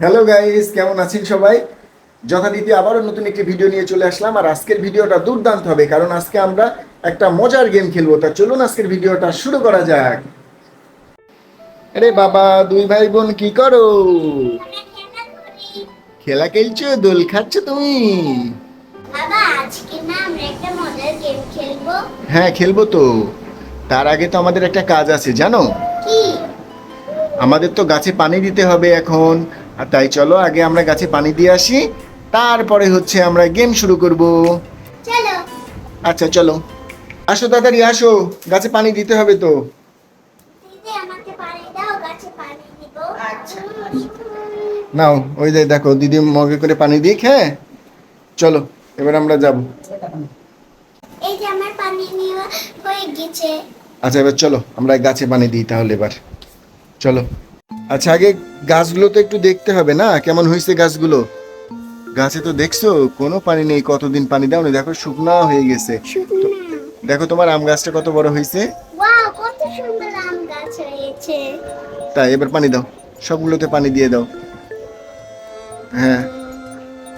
Hello guys কেমন আছেন সবাই? যথারীতি আবারও নতুন একটি ভিডিও নিয়ে চলে আসলাম আর আজকের ভিডিওটা দুর্দান্ত হবে কারণ আজকে আমরা একটা মজার গেম খেলব। তা চলুন আজকের ভিডিওটা শুরু করা যাক। আরে বাবা দুই ভাই বোন কি করো? খেলা খেলছো? দোল খাচ্ছ তুমি? বাবা আজকে না আমরা একটা মজার গেম খেলব। হ্যাঁ খেলব তো। তার আগে তো আমাদের একটা কাজ আছে জানো? কি? আমাদের তো গাছে পানি দিতে হবে এখন। আর তাই চলো আগে আমরা গাছে পানি দিয়ে আসি তারপরে হচ্ছে আমরা গেম শুরু করব। চলো। আচ্ছা চলো। আসো তাড়াতাড়ি আসো। গাছে পানি দিতে হবে তো। দিদি আমাকে পানি দাও গাছে পানি দিব। আচ্ছা। নাও ওই যে দেখো দিদি মগে করে পানি দিক হ্যাঁ? চলো এবার আমরা যাব। এই যে আমার পানি নেওয়া হয়ে গেছে। আচ্ছা এবার চলো আমরা গাছে পানি দিই তাহলে এবার। চলো। আচ্ছা আগে গাছগুলো তো একটু দেখতে হবে না? কেমন হয়েছে গাছগুলো? গাছে তো দেখছ কোনো পানি নেই কতদিন পানি দাও না? দেখো শুকনা হয়ে গেছে। দেখো তোমার আম গাছটা কত বড় হয়েছে? তাই এবার পানি দাও। সবগুলোতে পানি দিয়ে দাও। হ্যাঁ।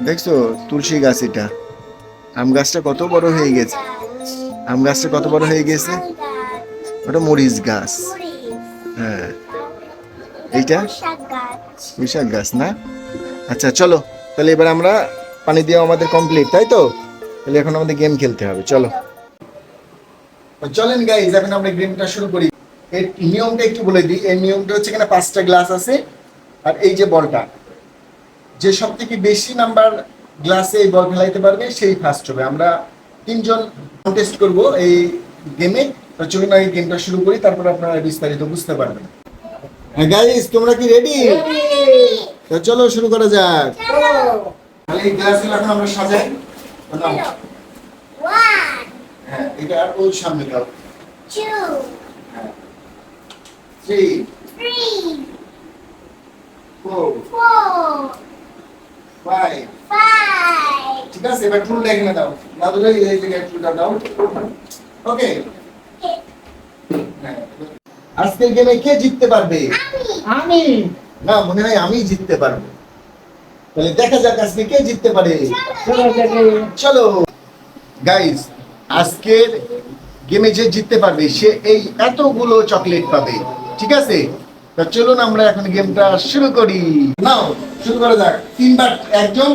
দেখছ তুলসী গাছ এটা। আম গাছটা কত বড় হয়ে গেছে? আম গাছটা কত বড় হয়ে গেছে? ওটা মরিচ গাছ। হ্যাঁ। এইটা? শাক গাছ, না? আচ্ছা চলো। তাহলে এবার আমরা পানি দেওয়া আমাদের কমপ্লিট তাই তো? তাহলে এখন আমাদের গেম খেলতে হবে, চলো। চলেন গাইজ এখন আমরা গেমটা শুরু করি। এর নিয়মটা একটু বলে দিই। এর নিয়মটা হচ্ছে এখানে পাঁচটা গ্লাস আছে, আর এই যে বলটা। যে সব থেকে বেশি নাম্বার গ্লাসে এই বল ফেলাইতে পারবে, সেই ফার্স্ট হবে। আমরা তিনজন কন্টেস্ট করব এই গেমে চলুন আগে গেমটা শুরু করি, তারপর আপনারা বিস্তারিত বুঝতে পারবেন। গাইজ তোমরা কি রেডি তো চলো শুরু করা যাক। তাহলে এই গ্লাসগুলো এখন আমরা সাজাই। নাও। হ্যাঁ এটা আর ওর সামনে দাও। টু থ্রি ফোর ফাইভ ঠিক আছে এবার টুল এখানে দাও। না ধরে এই জায়গায় টুলটা দাও। ওকে হ্যাঁ। আজকের গেমে কে জিততে পারবে? আমি। না মনে হয় আমি জিততে পারব। তাহলে দেখা যাক আজকে কে জিততে পারে। চলো গাইস আজকের গেমে যে জিততে পারবে সে এই এতগুলো চকলেট পাবে। ঠিক আছে? তা চলুন আমরা এখন গেমটা শুরু করি। নাও শুরু করা যাক। তিনবার একজন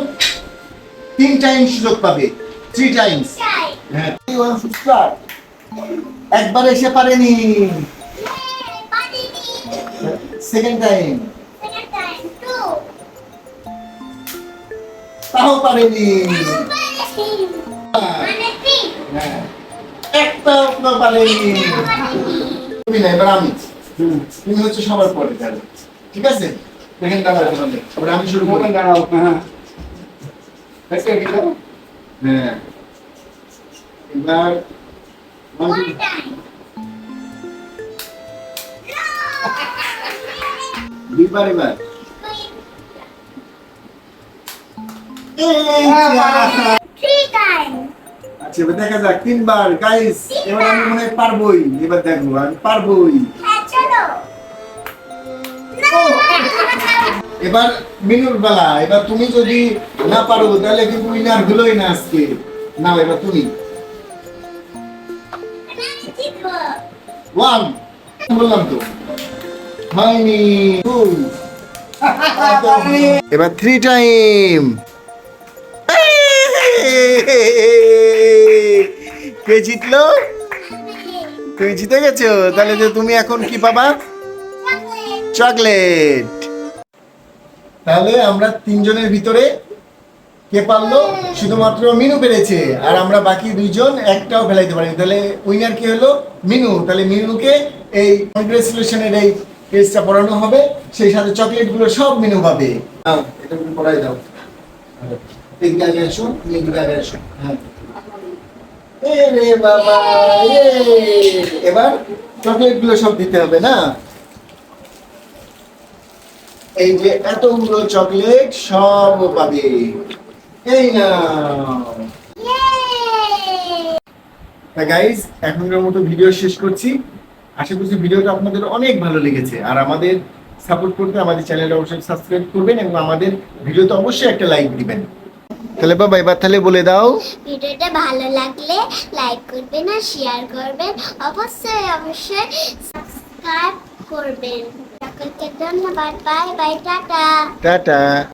তিন টাইম সুযোগ পাবে। থ্রি টাইমস হ্যাঁ. একবার এসে পারিনি। Second time second time too তাও পারেনি। মানে থ্রি হ্যাঁ। একটাও তো পারেনি। তুমি না এবার আমি। তুমি হচ্ছে সবার পরে তাহলে। ঠিক আছে? দেখেন দাঁড়াও তাহলে এবার আমি শুরু করি। হ্যাঁ। এবার দুইবার এবার আচ্ছা এবার দেখা যাক তিনবার গাইস এবার আমি মনে হয় পারবোই। এবার দেখো আমি পারবোই। হ্যাঁ এবার মিনুর বেলা এবার তুমি যদি না পারো তাহলে কিন্তু উইনার হলোই না আজকে। না এবার তুমি। ওয়ান বললাম তো। হয়নি দুই। এবার থ্রি টাইম কে জিতলো? তুমি জিতে গেছো? তাহলে যে তুমি এখন কি পাবা? চকলেট তাহলে আমরা তিনজনের ভিতরে কে পারল? শুধুমাত্র মিনু পেরেছে। আর আমরা বাকি দুইজন একটাও ফেলাইতে পারিনি। তাহলে উইনার কি হলো? মিনু। তাহলে মিনুকে এই কংগ্রেচুলেশনের এই পেজটা পড়ানো হবে সেই সাথে চকলেটগুলো সব মিনু পাবে। এটা পড়াই দাও। এদিকে আগে আসো এদিকে আগে আসো হ্যাঁ। এ বাবা এবার চকলেটগুলো সব দিতে হবে না? এই যে এতগুলো চকলেট সব পাবে। এই না গাইজ এখনকার মতো ভিডিও শেষ করছি। আশা করছি ভিডিওটা আপনাদের অনেক ভালো লেগেছে। আর আমাদের সাপোর্ট করতে আমাদের চ্যানেলটা অবশ্যই সাবস্ক্রাইব করবেন এবং আমাদের ভিডিওতে অবশ্যই একটা লাইক দিবেন। তাহলে বাবা এবার তাহলে বলে দাও। ভিডিওটা ভালো লাগলে লাইক করবেন আর শেয়ার করবেন। অবশ্যই অবশ্যই সাবস্ক্রাইব করবেন। সকলকে ধন্যবাদ। Bye bye tata. টাটা।